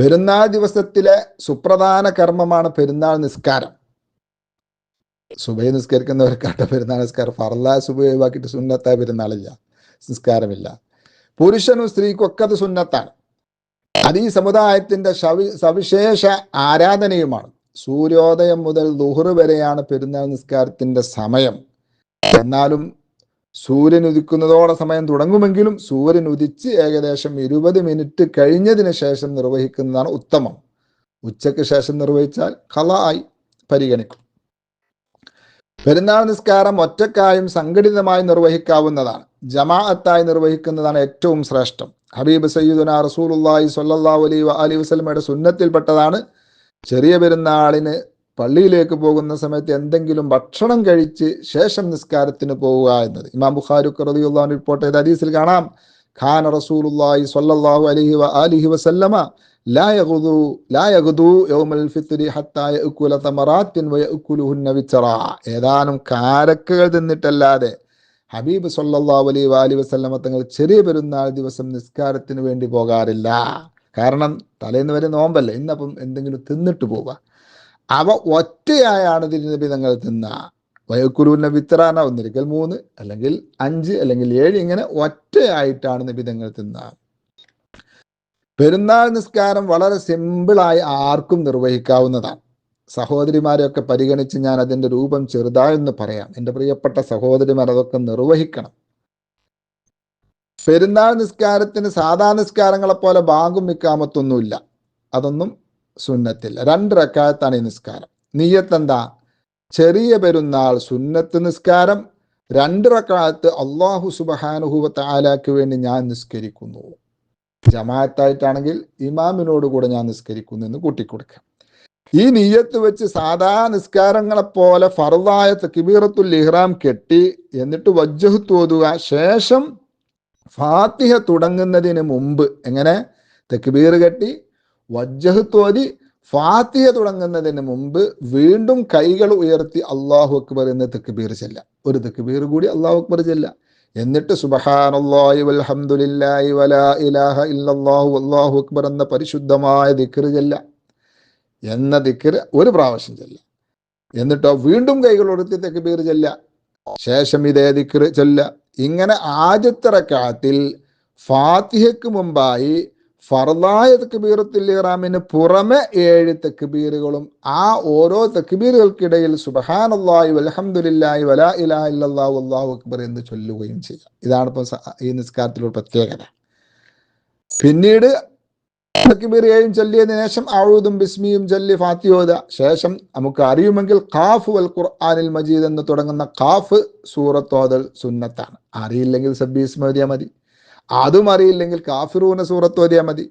പെരുന്നാൾ ദിവസത്തിലെ സുപ്രധാന കർമ്മമാണ് പെരുന്നാൾ നിസ്കാരം. സുബൈ നിസ്കരിക്കുന്നവർക്കാട്ട പെരുന്നാൾ നിസ്കാരം ഫർല സുബൈ ഒഴിവാക്കിയിട്ട് സുന്നത്തായ പെരുന്നാളില്ല. നിസ്കാരമില്ല. പുരുഷനും സ്ത്രീക്കും ഒക്കെ അത് സുന്നത്താണ്. അത് ഈ സമുദായത്തിന്റെ സവി സവിശേഷ ആരാധനയുമാണ്. സൂര്യോദയം മുതൽ ദുഹറ് വരെയാണ് പെരുന്നാൾ നിസ്കാരത്തിന്റെ സമയം. എന്നാലും സൂര്യൻ ഉദിക്കുന്നതോടെ സമയം തുടങ്ങുമെങ്കിലും സൂര്യൻ ഉദിച്ച് ഏകദേശം ഇരുപത് മിനിറ്റ് കഴിഞ്ഞതിന് ശേഷം നിർവഹിക്കുന്നതാണ് ഉത്തമം. ഉച്ചയ്ക്ക് ശേഷം നിർവഹിച്ചാൽ കല ആയി പരിഗണിക്കും. പെരുന്നാൾ നിസ്കാരം ഒറ്റക്കായും സംഘടിതമായി നിർവഹിക്കാവുന്നതാണ്. ജമാഅത്തായി നിർവഹിക്കുന്നതാണ് ഏറ്റവും ശ്രേഷ്ഠം. ഹബീബ് സയ്യിദുന റസൂലുള്ളാഹി സ്വല്ലല്ലാഹു അലൈഹി വസല്ലമയുടെ സുന്നത്തിൽപ്പെട്ടതാണ്. ചെറിയ പെരുന്നാളിന് പള്ളിയിലേക്ക് പോകുന്ന സമയത്ത് എന്തെങ്കിലും ഭക്ഷണം കഴിച്ച് ശേഷം നിസ്കാരത്തിന് പോവുക എന്നത്. ഇമാം ബുഖാരി റളിയല്ലാഹു അൻഹു റിപ്പോർട്ട് ചെയ്ത ഹദീസിൽ കാണാം. ഖാൻ റസൂലുള്ളാഹി സ്വല്ലല്ലാഹു അലൈഹി വആലിഹി വസല്ലമ ലാ ലാ യൗമൽ ഫിത്രി ഹത്താ തമറാത്തിൻ ഏതാനും കാരക്കകൾ തിന്നിട്ടല്ലാതെ ഹബീബ് സല്ലല്ലാഹു അലൈഹി വാലി വസല്ലമ തങ്ങൾ ചെറിയ പെരുന്നാൾ ദിവസം നിസ്കാരത്തിന് വേണ്ടി പോകാറില്ല. കാരണം തലേന്ന് വരെ നോമ്പല്ലേ. ഇന്നപ്പം എന്തെങ്കിലും തിന്നിട്ട് പോവുക. അവ ഒറ്റയായാണ് തിരുനബി തങ്ങൾ തിന്ന. വയക്കുരുവിന്റെ വിത്തറാന ഒന്നിരിക്കൽ മൂന്ന് അല്ലെങ്കിൽ അഞ്ച് അല്ലെങ്കിൽ ഏഴ് ഇങ്ങനെ ഒറ്റയായിട്ടാണ് നബി തങ്ങൾ തിന്ന. പെരുന്നാൾ നിസ്കാരം വളരെ സിമ്പിളായി ആർക്കും നിർവഹിക്കാവുന്നതാണ്. സഹോദരിമാരെയൊക്കെ പരിഗണിച്ച് ഞാൻ അതിന്റെ രൂപം ചെറുതായെന്ന് പറയാം. എന്റെ പ്രിയപ്പെട്ട സഹോദരിമാർ അതൊക്കെ നിർവഹിക്കണം. പെരുന്നാൾ നിസ്കാരത്തിന് സാധാ നിസ്കാരങ്ങളെപ്പോലെ ബാങ്കും മിക്കാമത്തൊന്നുമില്ല. അതൊന്നും സുന്നത്തില്ല രണ്ട് റക്കാത്താണ് ഈ നിസ്കാരം. നീയത്ത് എന്താ ചെറിയ പെരുന്നാൾ സുന്നത്ത് നിസ്കാരം രണ്ട് റക്കാത്ത് അള്ളാഹു സുബഹാനുഹുവ താലാക്ക് വേണ്ടി ഞാൻ നിസ്കരിക്കുന്നു. ജമാഅത്തായിട്ടാണെങ്കിൽ ഇമാമിനോട് കൂടെ ഞാൻ നിസ്കരിക്കുന്നു എന്ന് കൂട്ടിക്കൊടുക്കാം. ഈ നീയത്ത് വെച്ച് സാധാ നിസ്കാരങ്ങളെ പോലെ ഫറുദായ തക്ബീറത്തുൽ ഇഹ്റാം കെട്ടി എന്നിട്ട് വജ്ജഹു തോതുക. ശേഷം ഫാത്തിഹ തുടങ്ങുന്നതിന് മുമ്പ് എങ്ങനെ? തക്ബീർ കെട്ടി വജ്ജഹത്ത് ഓതി ഫാത്തിഹ തുടങ്ങുന്നതിന് മുമ്പ് വീണ്ടും കൈകൾ ഉയർത്തി അള്ളാഹു അക്ബർ എന്ന് തക്ബീർ ചെല്ല ഒരു തക്ബീർ കൂടി അള്ളാഹു അക്ബർ ചെല്ല എന്നിട്ട് സുബഹാനല്ലാഹി വൽഹംദുലില്ലാഹി വലാ ഇലാഹ ഇല്ലല്ലാഹു അല്ലാഹു അക്ബർ എന്ന പരിശുദ്ധമായ ദിക്ർ ചെല്ല എന്ന ദിക്ർ ഒരു പ്രാവശ്യം ചെല്ല എന്നിട്ടോ വീണ്ടും കൈകൾ ഉയർത്തി തക്ബീർ ചെല്ല ശേഷം ഇതേ ദിക്ർ ചെല്ല ഇങ്ങനെ ആദ്യത്തെ റക്കാത്തിൽ ഫാത്തിഹയ്ക്ക് മുമ്പായി ഫർദായ തക്ബീറത്തുൽ ഇറാമിന് പുറമെ ഏഴ് തക്ബീറുകളും ആ ഓരോ തക്ബീറുകൾക്കിടയിൽ സുബഹാനല്ലായി വൽഹംദുലില്ലാഹി വലാ ഇലാഹ ഇല്ലല്ലാഹു അള്ളാഹു അക്ബർ എന്ന് ചൊല്ലുകയും ചെയ്യാം. ഇതാണ് ഈ നിസ്കാരത്തിലൊരു പ്രത്യേകത. പിന്നീട് തക്ബീർ ഏഴും ചൊല്ലിയതിനു ശേഷം ആഴുദും ബിസ്മിയും ചൊല്ലി ഫാത്തിയോദ ശേഷം നമുക്ക് അറിയുമെങ്കിൽ ഖാഫ് വൽ ഖുർആാനിൽ മജീദ് എന്ന് തുടങ്ങുന്ന ഖാഫ് സൂറത്തോതൽ സുന്നത്താണ്. അറിയില്ലെങ്കിൽ സബ്ബീസ് മതിയാ മതി. അതും അറിയില്ലെങ്കിൽ കാഫിറൂന സൂറത്ത് ഓതിയാൽ മതി.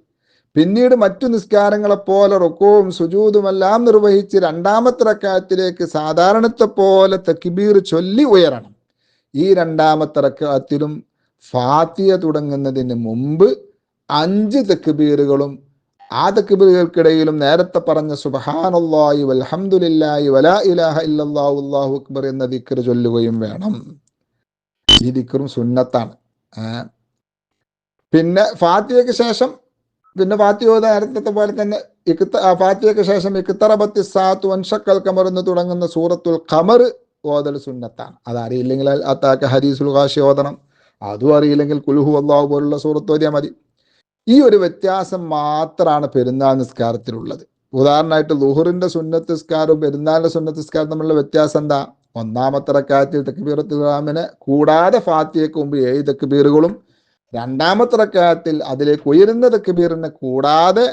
പിന്നീട് മറ്റു നിസ്കാരങ്ങളെപ്പോലെ റുക്കവും സുജൂതുമെല്ലാം നിർവഹിച്ച് രണ്ടാമത്തെ റക്കായത്തിലേക്ക് സാധാരണത്തെ പോലെ തക്കിബീർ ചൊല്ലി ഉയരണം. ഈ രണ്ടാമത്തെ റക്കായത്തിലും ഫാത്തിയ തുടങ്ങുന്നതിന് മുമ്പ് അഞ്ച് തെക്കുബീറുകളും ആ തെക്കുബീറുകൾക്കിടയിലും നേരത്തെ പറഞ്ഞ സുബഹാനുല്ലായി വൽഹംദുലില്ലാഹി വലാ ഇലാഹ അല്ലാഹു അക്ബർ എന്ന ദിക്കർ ചൊല്ലുകയും വേണം. ഈ ദിക്കറും സുന്നത്താണ്. പിന്നെ ഫാത്തിയയ്ക്ക് ശേഷം പിന്നെ ഫാത്തിയ നേരത്തെ പോലെ തന്നെ ഫാത്തിയയ്ക്ക് ശേഷം ഇക്തറബത്തി സാത്ത് വൻഷക്കൽ കമർ എന്ന് തുടങ്ങുന്ന സൂറത്തുൽ ഖമർ ഓതൽ സുന്നത്താണ്. അതറിയില്ലെങ്കിൽ അത്താക്ക് ഹരീസുൽ ഖാഷി ഓതണം. അതും അറിയില്ലെങ്കിൽ കുലുഹു അള്ളാഹു പോലുള്ള സൂറത്ത് ഓതിയാൽ മതി. ഈ ഒരു വ്യത്യാസം മാത്രമാണ് പെരുന്നാൾ നിസ്കാരത്തിലുള്ളത്. ഉദാഹരണമായിട്ട് ലുഹുറിന്റെ സുന്നത്ത് നിസ്കാരവും പെരുന്നാളിന്റെ സുന്നത്ത് തമ്മിലുള്ള വ്യത്യാസം എന്താ? ഒന്നാമത്തെ റക്കാത്തിൽ തക്ബീറത്തുൽ ഇഹ്റാമിനെ കൂടാതെ ഫാത്തിയയ്ക്ക് മുമ്പ് ഏഴ് തക്ബീറുകളും രണ്ടാമത്തെ റക്കാത്തിൽ അതിലേക്ക് ഉയരുന്ന തക്ബീറിനെ കൂടാതെ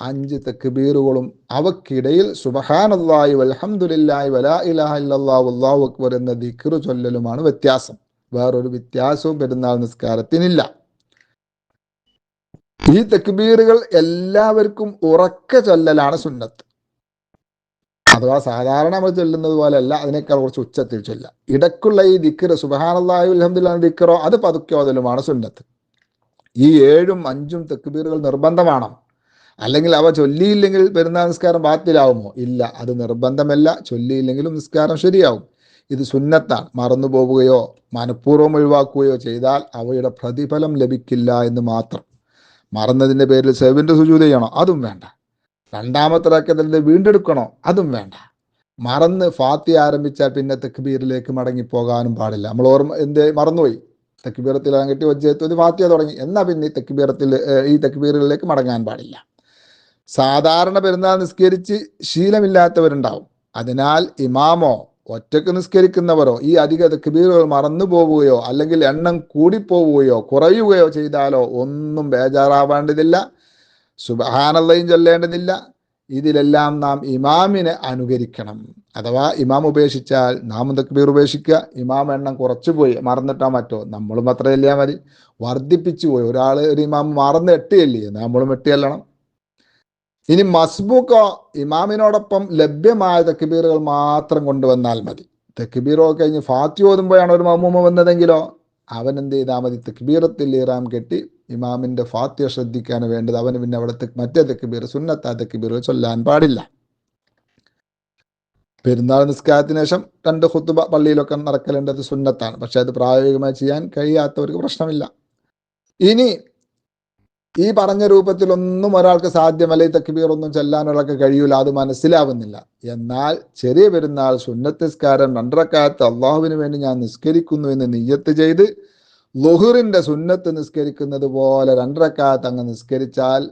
അഞ്ച് തക്ബീറുകളും അവക്കിടയിൽ സുബഹാനല്ലാഹി വൽഹംദുലില്ലാഹി വലാ ഇലാഹ ഇല്ലല്ലാഹു അല്ലാഹു അക്ബർ എന്ന ദിക്ർ ചൊല്ലലുമാണ് വ്യത്യാസം. വേറൊരു വ്യത്യാസവും പെരുന്നാൾ നിസ്കാരത്തിനില്ല. ഈ തക്ബീറുകൾ എല്ലാവർക്കും ഉറക്ക ചൊല്ലലാണ് സുന്നത്ത്. അഥവാ സാധാരണ നമ്മൾ ചൊല്ലുന്നത് പോലെയല്ല അതിനേക്കാൾ കുറച്ച് ഉച്ചത്തിൽ ചൊല്ല ഇടക്കുള്ള ഈ ദിക്കറ് സുബഹാനല്ലാഹി അലഹമുല്ലാ ദിക്കറോ അത് പതുക്കെ ഓതലുമാണ് സുന്നത്ത്. ഈ ഏഴും അഞ്ചും തെക്കുബീറുകൾ നിർബന്ധമാണ്? അല്ലെങ്കിൽ അവ ചൊല്ലിയില്ലെങ്കിൽ പെരുന്നാൾ നിസ്കാരം ബാത്തിലാവുമോ? ഇല്ല അത് നിർബന്ധമല്ല. ചൊല്ലിയില്ലെങ്കിലും നിസ്കാരം ശരിയാവും. ഇത് സുന്നത്താണ്. മറന്നുപോവുകയോ മനഃപൂർവം ഒഴിവാക്കുകയോ ചെയ്താൽ അവയുടെ പ്രതിഫലം ലഭിക്കില്ല എന്ന് മാത്രം. മറന്നതിന്റെ പേരിൽ സെവിന്റെ സുജൂത ചെയ്യണോ? അതും വേണ്ട. രണ്ടാമത്തെ റക്കത്തിൽ വീണ്ടെടുക്കണോ? അതും വേണ്ട. മറന്ന് ഫാത്തി ആരംഭിച്ചാൽ പിന്നെ തെക്കുബീറിലേക്ക് മടങ്ങി പോകാനും പാടില്ല. നമ്മൾ ഓർമ്മ എന്തേ? മറന്നുപോയി. തെക്കുബീറത്തിൽ കെട്ടി വജ്ജത്ത് ഫാത്തിയ തുടങ്ങി. എന്നാ പിന്നെ ഈ തെക്കുബീറത്തിൽ ഈ തെക്കുബീറുകളിലേക്ക് മടങ്ങാൻ പാടില്ല. സാധാരണ പെരുന്നാൾ നിസ്കരിച്ച് ശീലമില്ലാത്തവരുണ്ടാവും. അതിനാൽ ഇമാമോ ഒറ്റയ്ക്ക് നിസ്കരിക്കുന്നവരോ ഈ അധിക തെക്കുബീറുകൾ മറന്നു പോവുകയോ അല്ലെങ്കിൽ എണ്ണം കൂടിപ്പോവുകയോ കുറയുകയോ ചെയ്താലോ ഒന്നും ബേജാറാവേണ്ടതില്ല. സുബഹാനല്ലയും ചൊല്ലേണ്ടതില്ല. ഇതിലെല്ലാം നാം ഇമാമിനെ അനുകരിക്കണം. അഥവാ ഇമാം ഉപേക്ഷിച്ചാൽ നാം തക്ബീർ ഉപേക്ഷിക്കുക. ഇമാം എണ്ണം കുറച്ചു പോയി മറന്നിട്ടാ മറ്റോ? നമ്മളും അത്ര ചെല്ലിയാൽ മതി. വർദ്ധിപ്പിച്ചു പോയി. ഒരാൾ ഒരു ഇമാം മറന്ന് എട്ടിയല്ലേ? നമ്മളും എട്ടി ചെല്ലണം ഇനി മസ്ബൂക്കോ ഇമാമിനോടൊപ്പം ലഭ്യമായ തക്ബീറുകൾ മാത്രം കൊണ്ടുവന്നാൽ മതി. തക്ബീറോ കഴിഞ്ഞ് ഫാത്തി ഓതുമ്പോഴാണ് ഒരു മമ്മൂമ വന്നതെങ്കിലോ? അവൻ എന്ത് ചെയ്താൽ മതി? തക്ബീറത്തിൽ ഇറാം കെട്ടി ഇമാമിന്റെ ഫാത്തിയ ശ്രദ്ധിക്കാൻ വേണ്ടത് അവന് പിന്നെ അവിടെ മറ്റേ തെക്കുബീർ സുന്നത്താ തെക്കുബീർ ചൊല്ലാൻ പാടില്ല. പെരുന്നാൾ നിസ്കാരത്തിന് ശേഷം രണ്ട് ഹുത്തുബ പള്ളിയിലൊക്കെ നടക്കലേണ്ടത് സുന്നത്താണ്. പക്ഷെ അത് പ്രായോഗികമായി ചെയ്യാൻ കഴിയാത്തവർക്ക് പ്രശ്നമില്ല. ഇനി ഈ പറഞ്ഞ രൂപത്തിലൊന്നും ഒരാൾക്ക് സാധ്യമല്ല ഈ തക്ബീർ ഒന്നും ചെല്ലാൻ കഴിയൂല അത് മനസ്സിലാവുന്നില്ല. എന്നാൽ ചെറിയ പെരുന്നാൾ സുന്നത്തിസ്കാരം രണ്ടരക്കാലത്ത് അള്ളാഹുവിന് വേണ്ടി ഞാൻ നിസ്കരിക്കുന്നു എന്ന് നിയ്യത്ത് ചെയ്ത് ലുഹുറിന്റെ സുന്നത്ത് നിസ്കരിക്കുന്നത് പോലെ രണ്ടരക്കാലത്ത് അങ്ങ് നിസ്കരിച്ചാൽ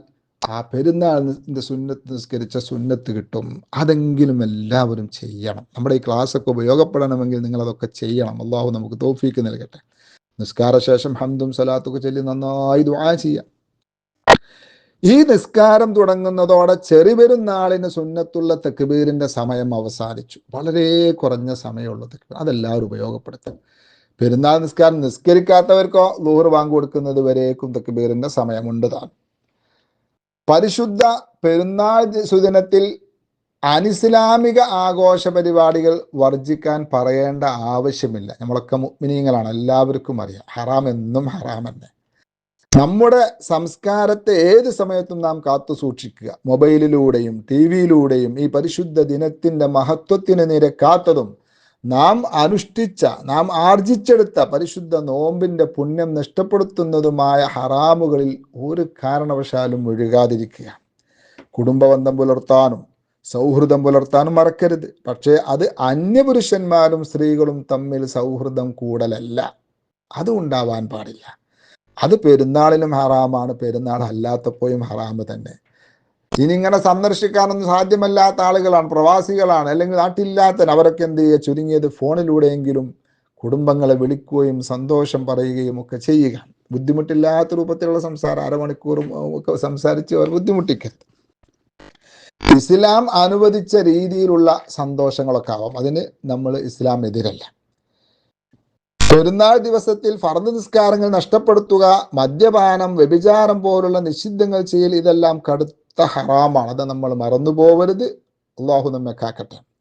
ആ പെരുന്നാളിന്റെ സുന്നത്ത് നിസ്കരിച്ച സുന്നത്ത് കിട്ടും. അതെങ്കിലും എല്ലാവരും ചെയ്യണം. നമ്മുടെ ഈ ക്ലാസ്സൊക്കെ ഉപയോഗപ്പെടണമെങ്കിൽ നിങ്ങൾ അതൊക്കെ ചെയ്യണം. അള്ളാഹു നമുക്ക് തോഫീക്ക് നൽകട്ടെ. നിസ്കാര ശേഷം ഹംദും സലാത്തൊക്കെ ചൊല്ലി നന്നായി ദുആ ചെയ്യാം. ഈ നിസ്കാരം തുടങ്ങുന്നതോടെ ചെറുപെരുന്നാളിന് സുന്നത്തുള്ള തെക്കുബീരിന്റെ സമയം അവസാനിച്ചു. വളരെ കുറഞ്ഞ സമയമുള്ള അതെല്ലാവരും ഉപയോഗപ്പെടുത്തും. പെരുന്നാൾ നിസ്കാരം നിസ്കരിക്കാത്തവർക്കോ ലൂഹർ വാങ്ങി കൊടുക്കുന്നത് വരേക്കും തക്ബീറിന്റെ സമയമുണ്ട് താൻ. പരിശുദ്ധ പെരുന്നാൾ സുദിനത്തിൽ അനിസ്ലാമിക ആഘോഷ പരിപാടികൾ വർജിക്കാൻ പറയേണ്ട ആവശ്യമില്ല. നമ്മളൊക്കെ മുഗ്മിനീങ്ങളാണ് എല്ലാവർക്കും അറിയാം. ഹറാം എന്നും ഹറാം നമ്മുടെ സംസ്കാരത്തെ ഏത് സമയത്തും നാം കാത്തു സൂക്ഷിക്കുക. മൊബൈലിലൂടെയും ടി വിയിലൂടെയും ഈ പരിശുദ്ധ ദിനത്തിന്റെ മഹത്വത്തിന് നിരക്കാത്തതും നാം അനുഷ്ഠിച്ച നാം ആർജിച്ചെടുത്ത പരിശുദ്ധ നോമ്പിന്റെ പുണ്യം നഷ്ടപ്പെടുത്തുന്നതുമായ ഹറാമുകളിൽ ഒരു കാരണവശാലും ഒഴുകാതിരിക്കുക കുടുംബബന്ധം പുലർത്താനും സൗഹൃദം പുലർത്താനും മറക്കരുത്. പക്ഷേ അത് അന്യപുരുഷന്മാരും സ്ത്രീകളും തമ്മിൽ സൗഹൃദം കൂടലല്ല. അത് ഉണ്ടാവാൻ പാടില്ല. അത് പെരുന്നാളിനും ഹറാമാണ് പെരുന്നാൾ അല്ലാത്തപ്പോഴും ഹറാമ് തന്നെ. ഇനി ഇങ്ങനെ സന്ദർശിക്കാനൊന്നും സാധ്യമല്ലാത്ത ആളുകളാണ് പ്രവാസികളാണ് അല്ലെങ്കിൽ നാട്ടില്ലാത്ത അവരൊക്കെ എന്ത് ചെയ്യുക? ചുരുങ്ങിയത് ഫോണിലൂടെയെങ്കിലും കുടുംബങ്ങളെ വിളിക്കുകയും സന്തോഷം പറയുകയും ഒക്കെ ചെയ്യുക. ബുദ്ധിമുട്ടില്ലാത്ത രൂപത്തിലുള്ള സംസാരം അരമണിക്കൂറും ഒക്കെ സംസാരിച്ച് അവർ ബുദ്ധിമുട്ടിക്കരുത്. ഇസ്ലാം അനുവദിച്ച രീതിയിലുള്ള സന്തോഷങ്ങളൊക്കെ ആവാം. അതിന് നമ്മൾ ഇസ്ലാം എതിരല്ല പെരുന്നാൾ ദിവസത്തിൽ ഫർദ് നിസ്കാരങ്ങൾ നഷ്ടപ്പെടുത്തുക മദ്യപാനം വ്യഭിചാരം പോലുള്ള നിഷിദ്ധങ്ങൾ ചെയ്യൽ ഇതെല്ലാം കടുത്ത ഹറാമാണ്. അത് നമ്മൾ മറന്നു പോവരുത് അള്ളാഹു നമ്മെ കാക്കട്ടെ.